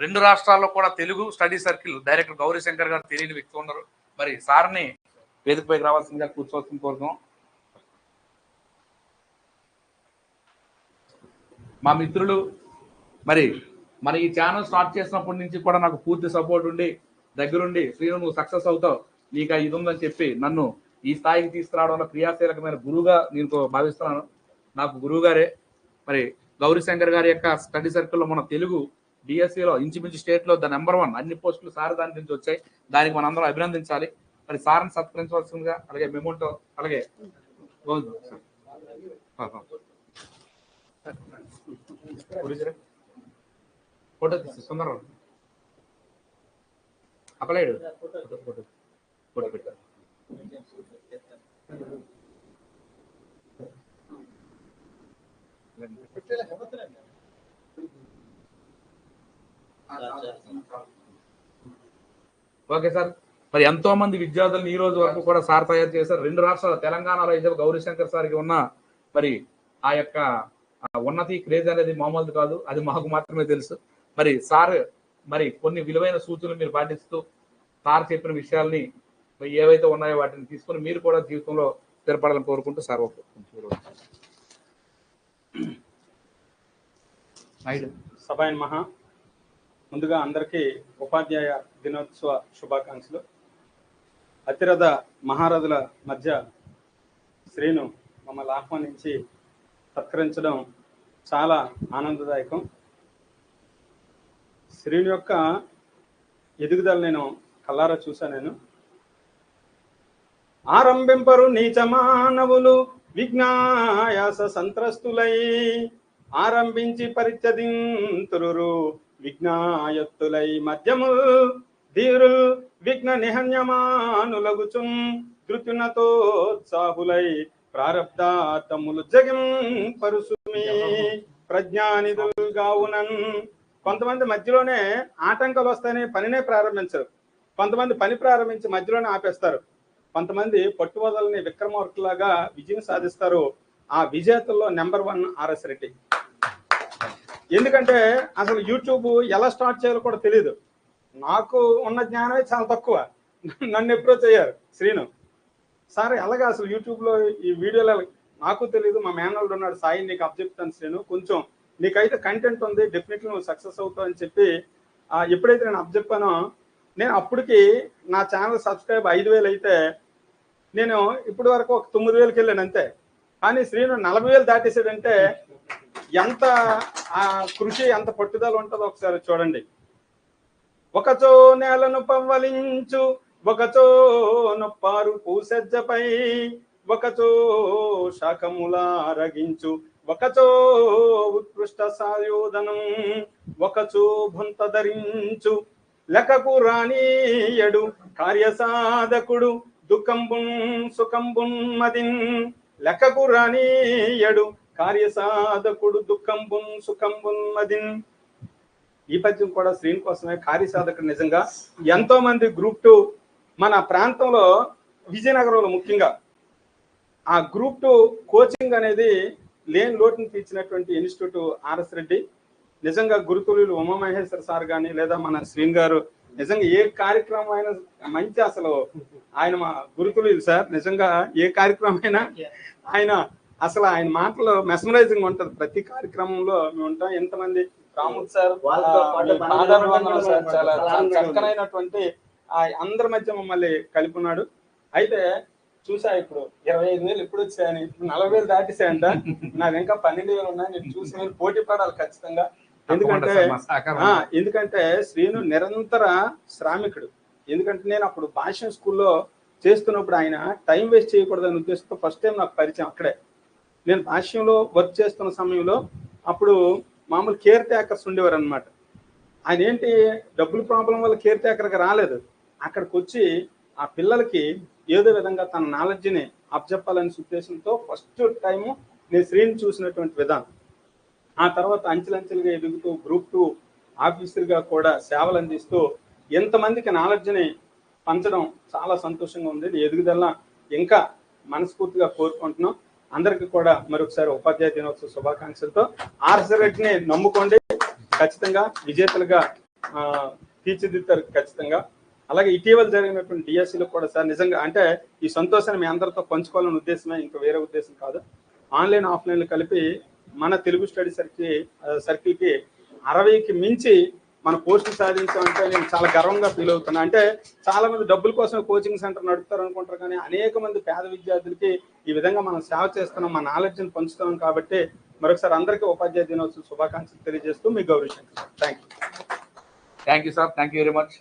రెండు రాష్ట్రాల్లో కూడా Telugu study circle director Gauri Shankar గారు తెలియని వ్యక్తి ఉన్నారు. మరి సార్ని వేదికపైకి రావాల్సిందిగా కూర్చోవాల్సిన కోరుతాం మా మిత్రులు మరి మన ఈ ఛానల్ స్టార్ట్ చేసినప్పటి నుంచి కూడా నాకు పూర్తి సపోర్ట్ ఉండి దగ్గరుండి శ్రీను నువ్వు సక్సెస్ అవుతావు నీకు ఇది ఉందని చెప్పి నన్ను ఈ స్థాయికి తీసుకురావడంలో క్రియాశీలకమైన గురువుగా నేను భావిస్తున్నాను. నాకు గురువు గారే మరి గౌరీ శంకర్ గారి యొక్క స్టడీ సర్కిల్లో మన తెలుగు డిఎస్సిలో ఇంచుమించు స్టేట్లో ద నెంబర్ వన్ అన్ని పోస్టులు సార్ దాని నుంచి వచ్చాయి. దానికి అందరం అభినందించాలి. మరి సార్ని సత్కరించవలసిందిగా అలాగే మెమోటో అలాగే ఫోటో తీసి సుందరం అప్పలేడు ఫోటో ఫోటో పెట్టారు ఓకే సార్. మరి ఎంతో మంది విద్యార్థులను ఈ రోజు వరకు కూడా సార్ తయారు చేశారు. రెండు రాష్ట్రాల తెలంగాణలో అయితే గౌరీ శంకర్ సార్కి ఉన్న మరి ఆ యొక్క ఉన్నతి క్రేజ్ అనేది మామూలు కాదు. అది మాకు మాత్రమే తెలుసు. మరి సార్ మరి కొన్ని విలువైన సూచనలు మీరు పాటిస్తూ సార్ చెప్పిన విషయాల్ని ఏవైతే ఉన్నాయో వాటిని తీసుకొని మీరు కూడా జీవితంలో స్థిరపడాలని కోరుకుంటూ సార్ సభాయన్ మహా ముందుగా అందరికీ ఉపాధ్యాయ దినోత్సవ శుభాకాంక్షలు. అతిరథ మహారథుల మధ్య శ్రీను మమ్మల్ని ఆహ్వానించి సత్కరించడం చాలా ఆనందదాయకం. శ్రీను యొక్క ఎదుగుదల నేను కల్లారా చూశాను నేను. ఆరంభింపరు నీచ మానవులు విజ్ఞాయాస సంత్రస్తులై ఆరంభించి పరిత్యదింతురు విఘ్నాయత్తులై మధ్యము ధీరు విఘ్న నిహన్యమానులగుచుం ధృతునతోత్సాహులై ప్రారబ్ధాతములు జగం పరుసుమి. ప్రజ్ఞానిధులుగావునన్ కొంతమంది మధ్యలోనే ఆటంకాలు వస్తాయని పనినే ప్రారంభించరు. కొంతమంది పని ప్రారంభించి మధ్యలోనే ఆపేస్తారు. కొంతమంది పట్టువదలని విక్రమార్కులాగా విజయం సాధిస్తారు. ఆ విజేతల్లో నెంబర్ వన్ ఆర్ఎస్ రెడ్డి ఎందుకంటే అసలు యూట్యూబ్ ఎలా స్టార్ట్ చేయాలో కూడా తెలియదు నాకు ఉన్న జ్ఞానమే చాలా తక్కువ. నన్ను ఎప్పుడో చేయారు. శ్రీను. సార్ ఎలాగా అసలు యూట్యూబ్లో ఈ వీడియోలు నాకు తెలియదు మా మేనల్డ్ ఉన్నాడు. సాయి నీకు అప్జెప్తాను శ్రీను. కొంచెం నీకైతే కంటెంట్ ఉంది. డెఫినెట్లీ నువ్వు సక్సెస్ అవుతావు అని చెప్పి ఎప్పుడైతే నేను అప్జెప్పానో నేను అప్పటికి నా ఛానల్ సబ్స్క్రైబ్ ఐదు వేలు అయితే నేను ఇప్పటి వరకు ఒక తొమ్మిది వేలకి వెళ్ళాను అంతే. కానీ శ్రీను నలభై వేలు దాటేసాడంటే ఎంత ఆ కృషి ఎంత పట్టుదల ఉంటుందో ఒకసారి చూడండి. ఒకచో నేలను పవ్వలించు ఒకచో పారు పూసెజ్జపై ఒకచో శాఖములారగించు ఒకచో ఉత్కృష్ట సాయోధనం ఒకచో భుంత ధరించు. లెక్కకు రానియడు కార్యసాధకుడు దుఃఖంబున్ సుఖంబున్ మదిన్. లెక్కకు రానియడు కార్యసాధకుడు దుఃఖంబున్ సుఖంబున్ మదిన్. ఈ పద్యం కూడా శ్రీని కోసమే కార్యసాధకుడు నిజంగా. ఎంతో మంది గ్రూప్ టూ మన ప్రాంతంలో విజయనగరంలో ముఖ్యంగా ఆ గ్రూప్ టూ కోచింగ్ అనేది లేని లోటుని తీర్చినటువంటి ఇన్స్టిట్యూట్ ఆర్ఎస్ రెడ్డి. నిజంగా గురుతులు ఉమామహేశ్వర సార్ కానీ లేదా మన శ్రీన్ గారు నిజంగా ఏ కార్యక్రమం అయినా మంచి అసలు ఆయన మా గురుతులు సార్. నిజంగా ఏ కార్యక్రమం అయినా ఆయన అసలు ఆయన మాటలు మెస్మరైజింగ్ ఉంటది. ప్రతి కార్యక్రమంలో మేము ఉంటాం. ఎంతమంది రాముడు సార్ సార్ చాలా. చక్కనైనటువంటి ఆ అందరి మధ్య మమ్మల్ని కలిపి ఉన్నాడు అయితే చూసా ఇప్పుడు ఇరవై ఐదు వేలు ఎప్పుడు వచ్చాయని ఇప్పుడు నలభై వేలు దాటేసాయంట నాకు ఇంకా పన్నెండు వేలు ఉన్నాయి. నేను చూసి మీరు పోటీ పడాలి ఖచ్చితంగా. ఎందుకంటే ఎందుకంటే శ్రీను నిరంతర శ్రామికుడు. ఎందుకంటే నేను అప్పుడు భాష్యం స్కూల్లో చేస్తున్నప్పుడు ఆయన టైం వేస్ట్ చేయకూడదనే ఉద్దేశంతో ఫస్ట్ టైం నాకు పరిచయం అక్కడే. నేను భాష్యంలో వర్క్ చేస్తున్న సమయంలో అప్పుడు మామూలు కేర్ టేకర్స్ ఉండేవారు అనమాట ఆయన ఏంటి డబ్బుల ప్రాబ్లం వల్ల కేర్ టేకర్కి రాలేదు. అక్కడికి వచ్చి ఆ పిల్లలకి ఏదో విధంగా తన నాలెడ్జ్ని అప్పచెప్పాలనే ఉద్దేశంతో ఫస్ట్ టైము నేను శ్రీని చూసినటువంటి విధానం. ఆ తర్వాత అంచెలంచెలుగా ఎదుగుతూ గ్రూప్ టూ ఆఫీసర్గా కూడా సేవలు అందిస్తూ ఎంతమందికి నాలెడ్జ్ని పంచడం చాలా సంతోషంగా ఉంది. ఎదుగుదల ఇంకా మనస్ఫూర్తిగా కోరుకుంటున్నాం. అందరికి కూడా మరొకసారి ఉపాధ్యాయ దినోత్సవ శుభాకాంక్షలతో ఆర్ఎస్ రెడ్డిని నమ్ముకోండి. ఖచ్చితంగా విజేతలుగా ఆ, తీర్చిదిద్దారు ఖచ్చితంగా. అలాగే ఇటీవల జరిగినటువంటి డిఎస్సీలో కూడా సార్ నిజంగా అంటే ఈ సంతోషాన్ని మీ అందరితో పంచుకోవాలనే ఉద్దేశమే ఇంకా వేరే ఉద్దేశం కాదు. ఆన్లైన్ ఆఫ్లైన్లు కలిపి మన తెలుగు స్టడీ సర్కిల్ సర్కిల్కి అరవైకి మించి మన పోస్టులు సాధించామంటే నేను చాలా గర్వంగా ఫీల్ అవుతున్నా. అంటే చాలా మంది డబ్బుల కోసం కోచింగ్ సెంటర్ నడుపుతారు అనుకుంటారు కానీ అనేక మంది పేద విద్యార్థులకి ఈ విధంగా మనం సేవ చేస్తున్నాం మన నాలెడ్జ్ని పంచుతున్నాం కాబట్టి మరొకసారి అందరికీ ఉపాధ్యాయ దినోత్సవ శుభాకాంక్షలు తెలియజేస్తూ మీ గౌరవ Shankar thank you thank you sir thank you very much